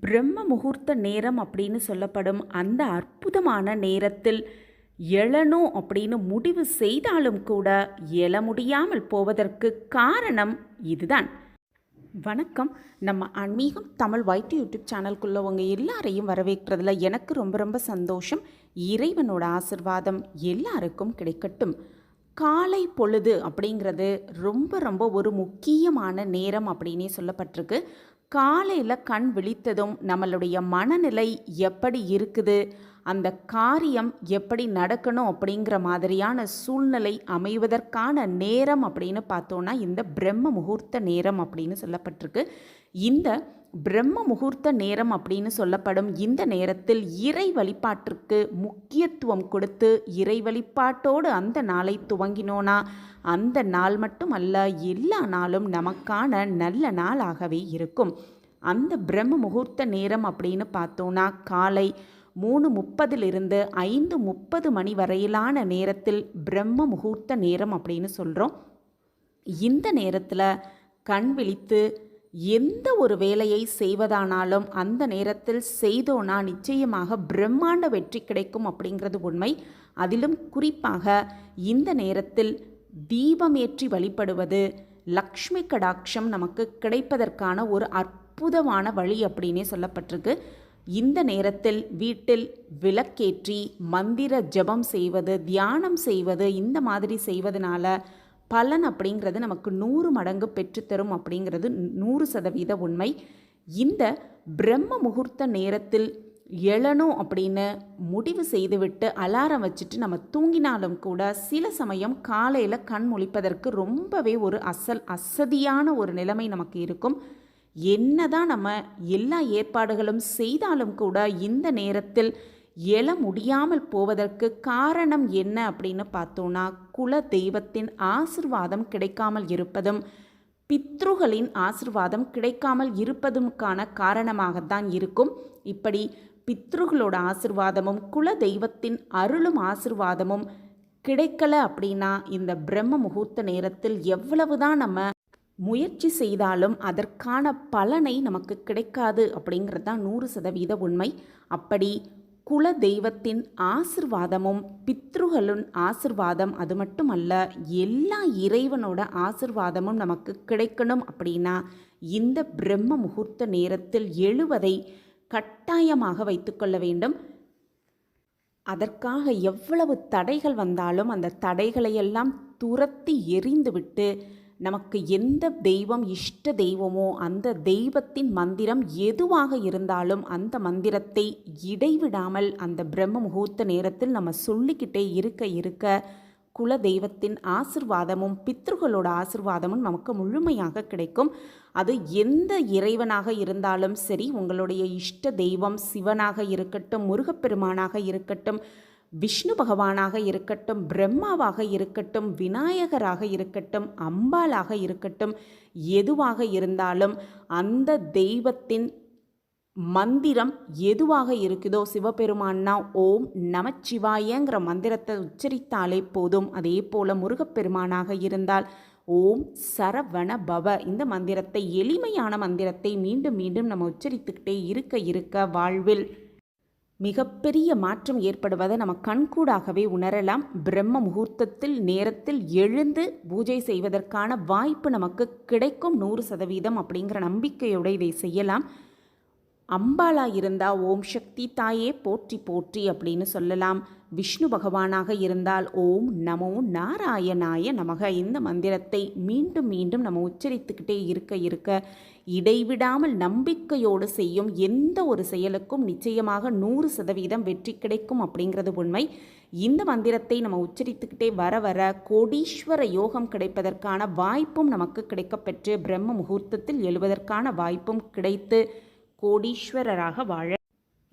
பிரம்ம முகூர்த்த நேரம் அப்படின்னு சொல்லப்படும் அந்த அற்புதமான நேரத்தில் எழணும் அப்படின்னு முடிவு செய்தாலும் கூட எழ முடியாமல் போவதற்கு காரணம் இதுதான். வணக்கம். நம்ம ஆன்மீகம் தமிழ் வைட் யூடியூப் சேனல்குள்ளே உங்கள் எல்லாரையும் வரவேற்கிறதுல எனக்கு ரொம்ப ரொம்ப சந்தோஷம். இறைவனோட ஆசிர்வாதம் எல்லாருக்கும் கிடைக்கட்டும். காலை பொழுது அப்படிங்கிறது ரொம்ப ரொம்ப ஒரு முக்கியமான நேரம் அப்படின்னே சொல்லப்பட்டிருக்கு. காலையில் கண் விழித்ததும் நம்மளுடைய மனநிலை எப்படி இருக்குது? அந்த காரியம் எப்படி நடக்கணும் அப்படிங்கிற மாதிரியான சூழ்நிலை அமைவதற்கான நேரம் அப்படின்னு பார்த்தோன்னா இந்த பிரம்ம முகூர்த்த நேரம் அப்படின்னு சொல்லப்பட்டிருக்கு. இந்த பிரம்ம முகூர்த்த நேரம் அப்படின்னு சொல்லப்படும் இந்த நேரத்தில் இறை வழிபாட்டிற்கு முக்கியத்துவம் கொடுத்து இறை வழிபாட்டோடு அந்த நாளை துவங்கினோன்னா அந்த நாள் மட்டும் அல்ல எல்லா நாளும் நமக்கான நல்ல நாளாகவே இருக்கும். அந்த பிரம்ம முகூர்த்த நேரம் அப்படின்னு பார்த்தோன்னா காலை மூணு முப்பதிலிருந்து ஐந்து முப்பது மணி வரையிலான நேரத்தில் பிரம்ம முகூர்த்த நேரம் அப்படின்னு சொல்கிறோம் இந்த நேரத்தில் கண் விழித்து எந்த ஒரு வேலையை செய்வதானாலும் அந்த நேரத்தில் செய்தோனா நிச்சயமாக பிரம்மாண்ட வெற்றி கிடைக்கும் அப்படிங்கிறது உண்மை. அதிலும் குறிப்பாக இந்த நேரத்தில் தீபம் ஏற்றி வழிபடுவது லக்ஷ்மி கடாட்சம் நமக்கு கிடைப்பதற்கான ஒரு அற்புதமான வழி அப்படின்னே சொல்லப்பட்டிருக்கு. இந்த நேரத்தில் வீட்டில் விளக்கேற்றி மந்திர ஜபம் செய்வது தியானம் செய்வது இந்த மாதிரி செய்வதனால பலன் அப்படிங்கிறது நமக்கு நூறு மடங்கு பெற்றுத்தரும் அப்படிங்கிறது நூறு சதவீத உண்மை. இந்த பிரம்ம முகூர்த்த நேரத்தில் எழணும் அப்படின்னு முடிவு செய்துவிட்டு அலாரம் வச்சுட்டு நம்ம தூங்கினாலும் கூட சில சமயம் காலையில் கண் முழிப்பதற்கு ரொம்பவே ஒரு அசல் அசதியான ஒரு நிலைமை நமக்கு இருக்கும். என்னதான் நம்ம எல்லா ஏற்பாடுகளும் செய்தாலும் கூட இந்த நேரத்தில் எழ முடியாமல் போவதற்கு காரணம் என்ன அப்படின்னு பார்த்தோன்னா குல தெய்வத்தின் ஆசிர்வாதம் கிடைக்காமல் இருப்பதும் பித்ருகளின் ஆசிர்வாதம் கிடைக்காமல் இருப்பதுக்கான காரணமாகத்தான் இருக்கும். இப்படி பித்ருகளோட ஆசிர்வாதமும் குல தெய்வத்தின் அருளும் ஆசிர்வாதமும் கிடைக்கல அப்படின்னா இந்த பிரம்ம முகூர்த்த நேரத்தில் எவ்வளவுதான் நம்ம முயற்சி செய்தாலும் அதற்கான பலனை நமக்கு கிடைக்காது அப்படிங்கிறது தான் நூறு சதவீத உண்மை. அப்படி குல தெய்வத்தின் ஆசிர்வாதமும் பித்ருகளின் ஆசிர்வாதம் அது மட்டுமல்ல எல்லா இறைவனோட ஆசிர்வாதமும் நமக்கு கிடைக்கணும் அப்படின்னா இந்த பிரம்ம முகூர்த்த நேரத்தில் எழுவதை கட்டாயமாக வைத்துக்கொள்ள வேண்டும். அதற்காக எவ்வளவு தடைகள் வந்தாலும் அந்த தடைகளையெல்லாம் துரத்தி எரிந்துவிட்டு நமக்கு எந்த தெய்வம் இஷ்ட தெய்வமோ அந்த தெய்வத்தின் மந்திரம் எதுவாக இருந்தாலும் அந்த மந்திரத்தை இடைவிடாமல் அந்த பிரம்ம முகூர்த்த நேரத்தில் நம்ம சொல்லிக்கிட்டே இருக்க இருக்க குல தெய்வத்தின் ஆசிர்வாதமும் பித்ருகளோட ஆசிர்வாதமும் நமக்கு முழுமையாக கிடைக்கும். அது எந்த இறைவனாக இருந்தாலும் சரி உங்களுடைய இஷ்ட தெய்வம் சிவனாக இருக்கட்டும் முருகப்பெருமானாக இருக்கட்டும் விஷ்ணு பகவானாக இருக்கட்டும் பிரம்மாவாக இருக்கட்டும் விநாயகராக இருக்கட்டும் அம்பாலாக இருக்கட்டும் எதுவாக இருந்தாலும் அந்த தெய்வத்தின் மந்திரம் எதுவாக இருக்குதோ சிவபெருமான்னா ஓம் நமச்சிவாயங்கிற மந்திரத்தை உச்சரித்தாலே போதும். அதே போல் முருகப்பெருமானாக இருந்தால் ஓம் சரவண பவ. இந்த மந்திரத்தை எளிமையான மந்திரத்தை மீண்டும் மீண்டும் நம்ம உச்சரித்துக்கிட்டே இருக்க இருக்க வாழ்வில் மிகப்பெரிய மாற்றம் ஏற்படுவதை நம்ம கண்கூடாகவே உணரலாம். பிரம்ம முகூர்த்தத்தில் நேரத்தில் எழுந்து பூஜை செய்வதற்கான வாய்ப்பு நமக்கு கிடைக்கும். நூறு சதவீதம் அப்படிங்கிற நம்பிக்கையோடு இதை செய்யலாம். அம்பாலா இருந்தால் ஓம் சக்தி தாயே போற்றி போற்றி அப்படின்னு சொல்லலாம். விஷ்ணு பகவானாக இருந்தால் ஓம் நமோ நாராயணாய நமக. இந்த மந்திரத்தை மீண்டும் மீண்டும் நம்ம உச்சரித்துக்கிட்டே இருக்க இருக்க இடைவிடாமல் நம்பிக்கையோடு செய்யும் எந்த ஒரு செயலுக்கும் நிச்சயமாக நூறு சதவீதம் வெற்றி கிடைக்கும் அப்படிங்கிறது உண்மை. இந்த மந்திரத்தை நம்ம உச்சரித்துக்கிட்டே வர வர கோடீஸ்வர யோகம் கிடைப்பதற்கான வாய்ப்பும் நமக்கு கிடைக்கப்பெற்று பிரம்ம முகூர்த்தத்தில் எழுவதற்கான வாய்ப்பும் கிடைத்து கோடீஸ்வரராக வாழ